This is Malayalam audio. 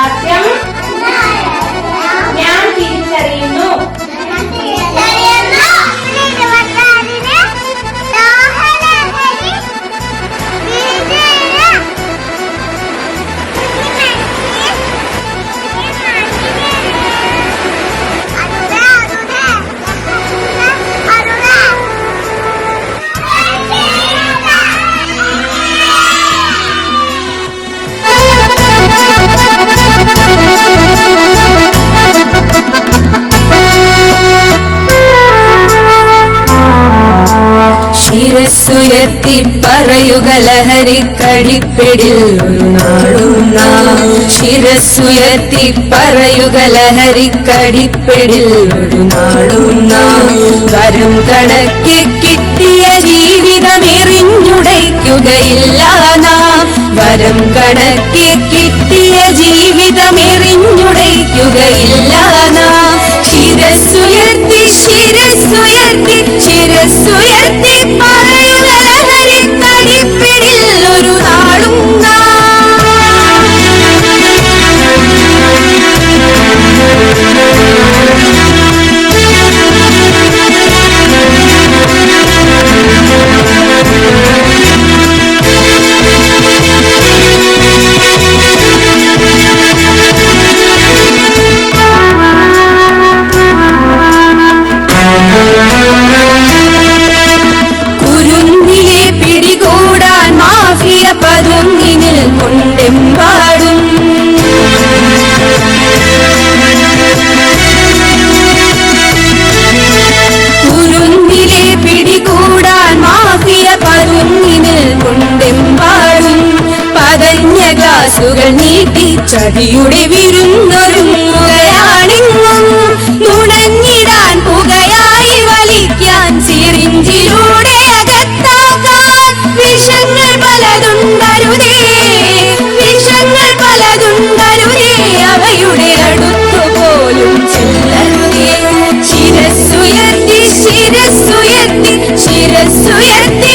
রাতে আমি ശിരസ്സുയർത്തി പറയുക ലഹരിക്കടിപ്പിടിൽ നാളും നാം ശിരസ്സുയർത്തി പറയുക ലഹരിക്കടിപ്പിടിൽ ഒരു നാളും നാം വരും കണക്ക് കിട്ടിയ ജീവിതം എറിഞ്ഞുടയ്ക്കുകയില്ല വരം കണക്ക് കിട്ടിയ ജീവിതം എറിഞ്ഞുടയ്ക്കുകയില്ല നാം. ശിരസ്സുയർത്തി ശിരസ്സുയർത്തി ശിരസ്സുയർത്തി നിറഞ്ഞ ഗ്ലാസുകൾ നീട്ടി ചതിയുടെ വിരുന്നൊരുങ്ങുകയാണെന്നും നുണഞ്ഞിടാൻ പുകയായി വലിക്കാൻ സിറിഞ്ചിലൂടെ അകത്താക്കാൻ വിഷങ്ങൾ പലതുണ്ടരുതേ വിഷങ്ങൾ പലതുണ്ടരുതേ അവയുടെ അടുത്തു പോലും ചെല്ലരുതേ ശിരസ്സുയർത്തി ശിരസ്സുയർത്തി ശിരസ്സുയർത്തി.